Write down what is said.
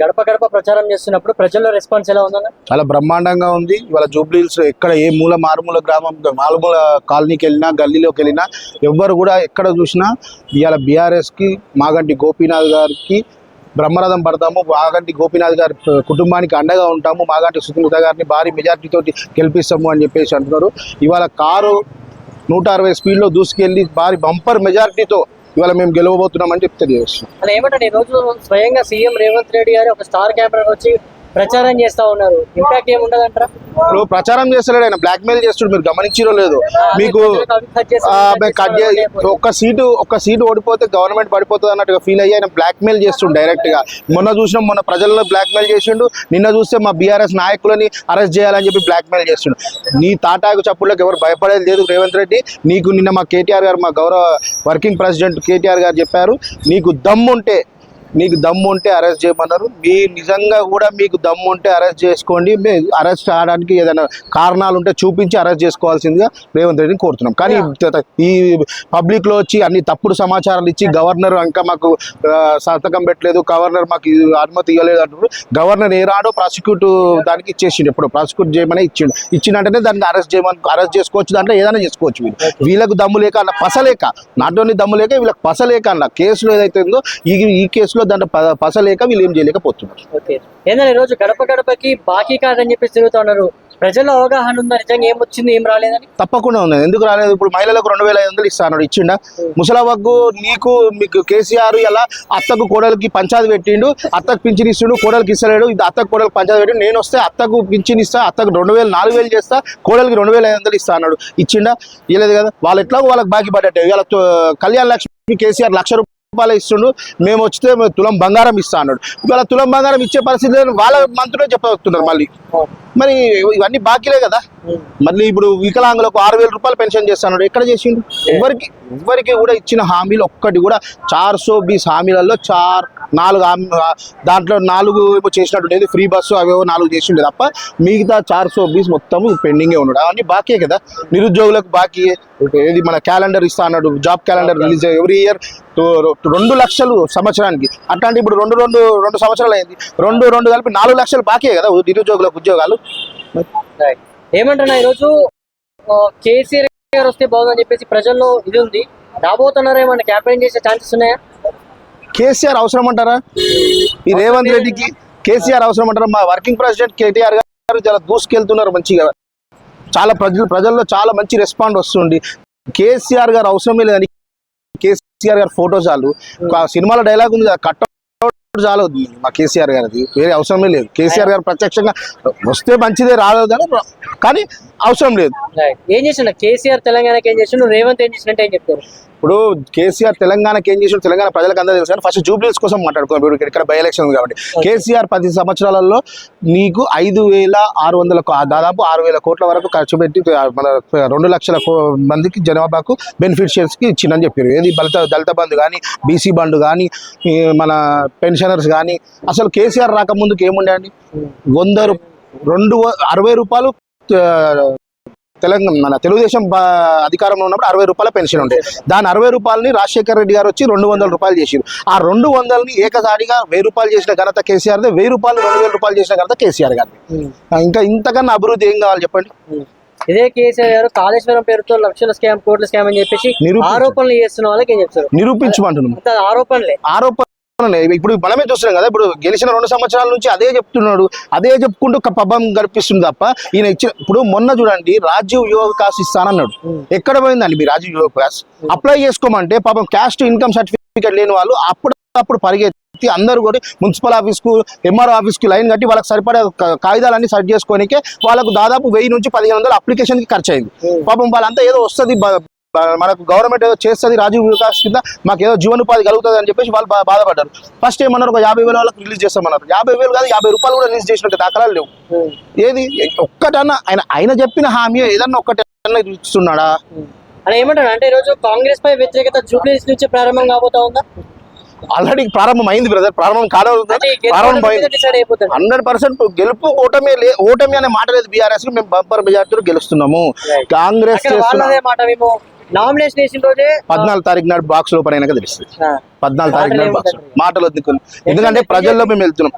గడప గడప ప్రచారం చేస్తున్నప్పుడు ప్రజల్లో రెస్పాన్స్ ఎలా ఉందన్న? చాలా బ్రహ్మాండంగా ఉంది. ఇవాళ జూబ్లీస్ ఎక్కడ ఏ మూల మారుమూల గ్రామం మారుమూల కాలనీకి వెళ్ళినా గల్లీలోకి వెళ్ళినా ఎవ్వరు కూడా ఎక్కడ చూసినా ఇవాళ బీఆర్ఎస్కి మాగంటి గోపీనాథ్ గారికి బ్రహ్మరథం పడతాము. మాగంటి గోపీనాథ్ గారి కుటుంబానికి అండగా ఉంటాము. మాగంటి సుస్మిత గారిని భారీ మెజార్టీతో గెలిపిస్తాము అని చెప్పేసి అంటున్నారు. ఇవాళ కారు నూట అరవై స్పీడ్లో దూసుకెళ్ళి భారీ బంపర్ మెజార్టీతో ఇవాళ మేము గెలవబోతున్నామని చెప్తే చేస్తున్నాం అలా ఈ రోజు స్వయంగా సీఎం రేవంత్ రెడ్డి గారు ఒక స్టార్ క్యాంపెయిన్ వచ్చి ప్రచారం చేస్తా ఉన్నారు. ఇంపాక్ట్ ఏముండదు అంటారా ఇప్పుడు ప్రచారం చేస్తలేడు ఆయన. బ్లాక్ మెయిల్ చేస్తాడు. మీరు గమనించిరో లేదు. మీకు కట్ చే- ఒక్క సీటు ఒక్క సీటు ఓడిపోతే గవర్నమెంట్ పడిపోతుంది అన్నట్టుగా ఫీల్ అయ్యి ఆయన బ్లాక్ మెయిల్ చేస్తుండు డైరెక్ట్గా. మొన్న చూసినాం మొన్న ప్రజల్లో బ్లాక్ మెయిల్ చేసిండు. నిన్న చూస్తే మా బీఆర్ఎస్ నాయకులని అరెస్ట్ చేయాలని చెప్పి బ్లాక్ మెయిల్ చేస్తుండు. నీ తాటాకు చప్పుళ్ళకి ఎవరు భయపడేది లేదు రేవంత్ రెడ్డి. నీకు నిన్న మా కేటీఆర్ గారు మా గౌరవ వర్కింగ్ ప్రెసిడెంట్ కేటీఆర్ గారు చెప్పారు. నీకు దమ్ముంటే నీకు దమ్ము ఉంటే అరెస్ట్ చేయమన్నారు. మీ నిజంగా కూడా మీకు దమ్ము ఉంటే అరెస్ట్ చేసుకోండి. మీ అరెస్ట్ అవడానికి ఏదైనా కారణాలు ఉంటే చూపించి అరెస్ట్ చేసుకోవాల్సిందిగా రేవంత్ రెడ్డిని కోరుతున్నాం. కానీ ఈ పబ్లిక్లో వచ్చి అన్ని తప్పుడు సమాచారాలు ఇచ్చి గవర్నర్ ఇంకా మాకు సంతకం పెట్టలేదు. గవర్నర్ మాకు అనుమతి ఇవ్వలేదు అంటున్నారు. గవర్నర్ ఏ రాడో ప్రాసిక్యూట్ దానికి ఇచ్చేసిండు. ఎప్పుడు ప్రాసిక్యూట్ చేయమని ఇచ్చిండు. ఇచ్చినట్టనే దాన్ని అరెస్ట్ చేయమని అరెస్ట్ చేసుకోవచ్చు దాంట్లో ఏదైనా చేసుకోవచ్చు వీళ్ళు. వీళ్ళకు దమ్ము లేక అన్న పసలేక నాట్ ఓన్లీ దమ్ము లేక వీళ్ళకి పసలేక అన్న కేసులో ఏదైతే ఉందో ఈ ఈ కేసులో దాంట్లో ప- పసలేక వీళ్ళు ఏం చేయలేకపోతున్నారు. ఏంటంటే రోజు గడప గడపకి బాకీ కార్డు అని చెప్పేసి తిరుగుతా ఉన్నారు. ప్రజల్లో అవగాహన ఉందా? నిజంగా ఏం వచ్చింది ఏం రాలేదని? తప్పకుండా ఉంది. ఎందుకు రాలేదు? ఇప్పుడు మహిళలకు రెండు వేల ఐదు వందలు ఇస్తాను ఇచ్చిండా? ముసలవ్వకు నీకు మీకు కేసీఆర్ ఇలా అత్తకు కోడలికి పంచాయతీ పెట్టిండు అత్తకు పింఛన్ ఇస్తుండు కోడలికి ఇస్తలేడు అత్తకు కోడలికి పంచాయతీ పెట్టిండు నేను వస్తే అత్తకు పింఛన్ ఇస్తా అత్తకు రెండు వేలు నాలుగు వేలు చేస్తా కోడలికి రెండు వేల ఐదు వందలు ఇస్తా అన్నాడు ఇచ్చిండా? ఇవ్వలేదు కదా. వాళ్ళు ఎట్లాగో వాళ్ళకి బాకీ పడ్డట్టే. ఇవాళ తో- కళ్యాణ లక్ష్మి కేసీఆర్ లక్ష రూపాయలు ఇస్తుండు మేము వచ్చితే తులం బంగారం ఇస్తా అన్నాడు. ఇవాళ తులం బంగారం ఇచ్చే పరిస్థితి వాళ్ళ మంత్రులే చెప్పవుతున్నారు మళ్ళీ. మరి ఇవన్నీ బాకీలే కదా. మళ్ళీ ఇప్పుడు వికలాంగులకు ఆరు వేల రూపాయలు పెన్షన్ చేస్తున్నాడు ఎక్కడ చేసిండు? ఎవరికి ఎవరికి కూడా ఇచ్చిన హామీలు ఒక్కటి కూడా చార్ సో బీస్ హామీలలో చార్ నాలుగు హామీ దాంట్లో నాలుగు చేసినట్టు లేదు. ఫ్రీ బస్సు అవేవో నాలుగు చేసిండు తప్ప మిగతా చార్ సో బీస్ మొత్తం పెండింగే ఉన్నాడు. అవన్నీ బాకీ కదా. నిరుద్యోగులకు బాకీ. ఏది మన క్యాలెండర్ ఇస్తా అన్నాడు. Job calendar release every year రెండు లక్షలు సంవత్సరానికి. అట్లాంటి ఇప్పుడు రెండు రెండు రెండు సంవత్సరాలు అయింది రెండు రెండు కలిపి నాలుగు లక్షలు బాకీ కదా నిరుద్యోగులకు ఉద్యోగాలు. ఏమంటున్నా ఈరోజు? కేసీఆర్ గారు వస్తే బాగుందని చెప్పేసి ప్రజల్లో ఇది ఉంది. రాబోతున్నారా ఏమన్నా క్యాంపెయిన్ చేసే ఛాన్సెస్ ఉన్నాయా? కేసీఆర్ అవసరం అంటారా? ఈ రేవంత్ రెడ్డికి కేసీఆర్ అవసరం అంటారా? మా వర్కింగ్ ప్రెసిడెంట్ కేటీఆర్ గారు చాలా దూసుకెళ్తున్నారు మంచిగా. చాలా ప్రజలు ప్రజల్లో చాలా మంచి రెస్పాండ్ వస్తుంది. కేసీఆర్ గారు అవసరమే లేదని కేసీఆర్ గారు ఫోటో చాలు. సినిమాలో డైలాగ్ ఉంది కదా కట్ చాలు మా కేసీఆర్ గారిది. వేరే అవసరమే లేదు. కేసీఆర్ గారు ప్రత్యక్షంగా వస్తే మంచిదే రాలేదు కానీ అవసరం లేదు. ఏం చేసిండు? కేసీఆర్ తెలంగాణకి ఏం చేసిండు? రేవంత్ ఏం చేసిండే ఏం చెప్తారు? ఇప్పుడు కేసీఆర్ తెలంగాణకి ఏం చేసాడు? తెలంగాణ ప్రజలకు అందరూ తెలుసు కానీ ఫస్ట్ జూబ్లీస్ కోసం మాట్లాడుకున్నాం ఇప్పుడు ఇక్కడ బై ఎలక్షన్ ఉంది కాబట్టి. కేసీఆర్ పది సంవత్సరాలలో నీకు ఐదు వేల ఆరు వందల దాదాపు ఆరు వేల కోట్ల వరకు ఖర్చు పెట్టి మన రెండు లక్షల మందికి జనాభాకు బెనిఫిట్ షేర్స్కి ఇచ్చిందని చెప్పారు. ఏది దళిత దళిత బంధు కానీ బీసీ బంధు కానీ మన పెన్షనర్స్ కానీ అసలు కేసీఆర్ రాకముందుకు ఏముండే అండి? వంద రూ- రెండు అరవై రూపాయలు తెలంగాణ మన తెలుగుదేశం అధికారంలో ఉన్నప్పుడు అరవై రూపాయల పెన్షన్ ఉండే. దాని అరవై రూపాయలని రాజశేఖర రెడ్డి గారు వచ్చి రెండు వందల రూపాయలు చేసారు ఆ రెండు వందలని ఏకసారిగా వెయ్యి రూపాయలు చేసిన ఘనత కేసీఆర్ వెయ్యి రూపాయలు రెండు వేల రూపాయలు చేసిన ఘనత కేసీఆర్ గారి ఇంకా ఇంతకన్నా అభివృద్ధి ఏం కావాలి చెప్పండి? ఇదే కేసీఆర్ గారు కాళేశ్వరం పేరుతో లక్షల స్కామ్ కోట్ల స్కామ్ అని చెప్పేసి. ఆరోపణలు చేస్తున్న వాళ్ళకి ఏం చెప్తారు? నిరూపించమంటున్నాం. ఆరోపణలే. ఆరోపణ ఇప్పుడు మనమే చూస్తున్నాం కదా ఇప్పుడు గెలిచిన రెండు సంవత్సరాల నుంచి అదే చెప్తున్నాడు. అదే చెప్పుకుంటూ పబ్బం గడిపిస్తుంది తప్ప ఈయన ఇచ్చిన ఇప్పుడు మొన్న చూడండి రాజీవ్ యువ వికాస్ ఇస్తానన్నాడు. ఎక్కడ పోయిందండి మీ రాజీవ్ యువ వికాస్ అప్లై చేసుకోమంటే పాపం క్యాస్ట్ ఇన్కమ్ సర్టిఫికేట్ లేని వాళ్ళు అప్పుడు అప్పుడు పరిగెత్తి అందరూ కూడా మున్సిపల్ ఆఫీస్కు ఎంఆర్ఓ ఆఫీస్కి లైన్ కట్టి వాళ్ళకి సరిపడే కాగితాలన్నీ సెట్ చేసుకోనికే వాళ్ళకు దాదాపు వెయ్యి నుంచి పదిహేను వందలు అప్లికేషన్కి ఖర్చు అయింది పాపం వాళ్ళంతా ఏదో వస్తుంది మనకు గవర్నమెంట్ ఏదో చేస్తుంది రాజీవ్ వికాస్ కింద మాకు ఏదో జీవనోపాధి కలుగుతుంది అని చెప్పేసి వాళ్ళు బాధపడ్డారు. ఫస్ట్ ఏమన్నారు ఒక యాభై వేల వాళ్ళకి రిలీజ్ చేస్తామన్నారు. యాభై వేలు కాదు యాభై రూపాయలు కూడా రిలీజ్ చేసినట్టు దాఖలాలు లేవు. ఏది? ఒక్కటన్నా ఆయన ఆయన చెప్పిన హామీ ఏదన్నా ఒక్కటన్నా ఇస్తున్నాడా? అని ఏమంటారు? అంటే ఈరోజు కాంగ్రెస్ పై వ్యతిరేకత జూబ్లీస్ నుంచి ప్రారంభం కాబోతా ఉందా? ఆల్రెడీ ప్రారంభం అయింది బ్రదర్. ప్రారంభం కాలేదు ఈ ప్రారంభం హండ్రెడ్ పర్సెంట్ గెలుపు ఓటమి ఓటమి అనే మాట లేదు బీఆర్ఎస్ మేము బంపర్ మెజార్టీలో గెలుస్తున్నాము. కాంగ్రెస్ మాట నామినేషన్ వేసిన రోజే పద్నాలుగు తారీఖు నాడు బాక్స్ ఓపెన్ అయినాక తెలుస్తుంది. పద్నాలుగు తారీఖు నాడు మాటలు బాక్స్? మాటలు ఎందుకంటే ప్రజల్లో మేము వెళ్తున్నాం.